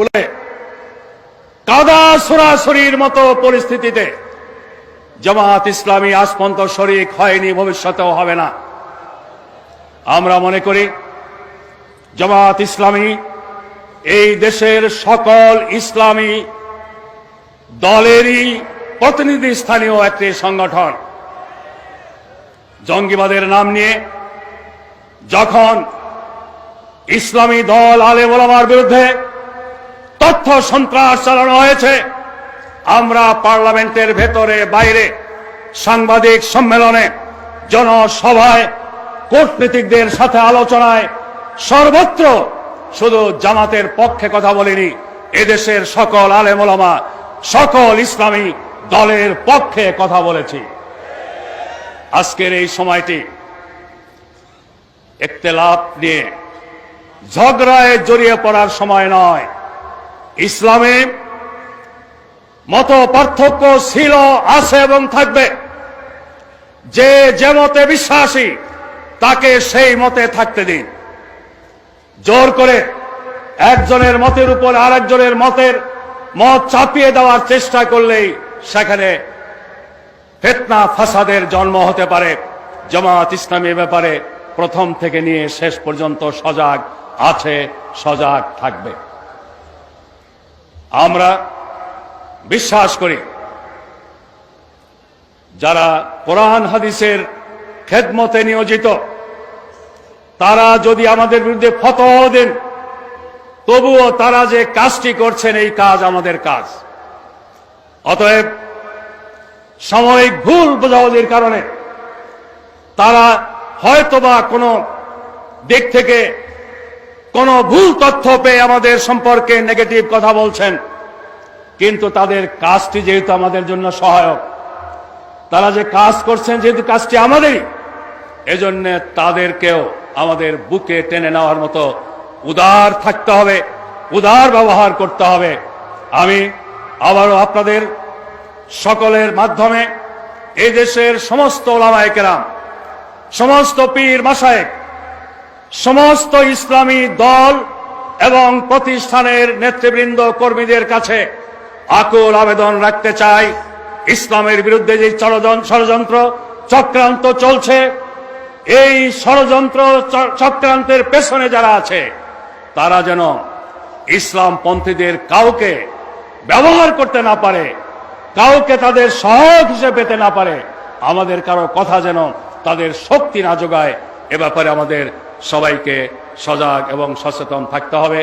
উলে কাদা সরাসরির মতো পরিস্থিতিতে জামাত ইসলামী আজ পর্যন্ত শরিক হয়নি, ভবিষ্যতেও হবে না। আমরা মনে করি, জামাত ইসলামী এই দেশের সকল ইসলামী দলেরই প্রতিনিধি স্থানীয় একটি সংগঠন। জঙ্গিবাদের নাম নিয়ে যখন ইসলামী দল আলে ওলামার বিরুদ্ধে তথ্য সন্ত্রাস চালানো হয়েছে। আমরা পার্লামেন্টের ভেতরে, বাইরে সাংবাদিক সম্মেলনে, জনসভায়, কূটনীতিকদের সাথে আলোচনায় সর্বত্র শুধু জামাতের পক্ষে কথা বলিনি, এদেশের সকল আলেমোলামা সকল ইসলামী দলের পক্ষে কথা বলেছি। আজকের এই সময়টি একতেলাপ নিয়ে ঝগড়ায় জড়িয়ে পড়ার সময় নয় ইসলামে মত পার্থক্য ছিল, আছে এবং থাকবে। যে যে মতে বিশ্বাসী, তাকে সেই মতে থাকতে দিন। জোর করে একজনের মতের উপর আরেকজনের মতের মত চাপিয়ে দেওয়ার চেষ্টা করলেই সেখানে ফেতনা, ফাসাদের জন্ম হতে পারে। জমাত ইসলামী ব্যাপারে প্রথম থেকে নিয়ে শেষ পর্যন্ত সজাগ আছে, সজাগ থাকবে। আমরা বিশ্বাস করি, যারা কোরআন হাদিসের খেদমতে নিয়োজিত, তারা যদি আমাদের বিরুদ্ধে ফতোয়া দেন, তবুও তারা যে কাজটি করছেন, এই কাজ আমাদের কাজ। অতএব সাময়িক ভুল বোঝাবুঝির কারণে তারা হয়তোবা কোনো দিক থেকে কোনো ভুল তথ্য পেয়ে আমাদের সম্পর্কে নেগেটিভ কথা বলছেন। কিন্তু তাদের কাজটি যেহেতু আমাদের জন্য সহায়ক, তারা যে কাজ করছেন যেহেতু কাজটি আমাদেরই, এজন্য তাদেরকেও আমাদের বুকে টেনে নেওয়ার মতো উদার থাকতে হবে, উদার ব্যবহার করতে হবে। আমি আবারও আপনাদের সকলের মাধ্যমে এই দেশের সমস্ত ওলামায়ে কেরাম, সমস্ত পীর মাসায়েক সমস্ত ইসলামী দল এবং প্রতিষ্ঠানের নেতৃবৃন্দ কর্মীদের কাছে আকুল আবেদন রাখতে চাই। ইসলামের বিরুদ্ধে যে ষড়যন- ষড়যন্ত্র চক্রান্ত চলছে, এই ষড়যন্ত্র চক্রান্তের পেছনে যারা আছে, তারা যেন ইসলাম পন্থীদের কাউকে ব্যবহার করতে না পারে, কাউকে তাদের সহায়ক হিসেবে পেতে না পারে, আমাদের কারও কথা যেন তাদের শক্তি না যোগায়, এ ব্যাপারে আমাদের সবাইকে সজাগ এবং সচেতন থাকতে হবে।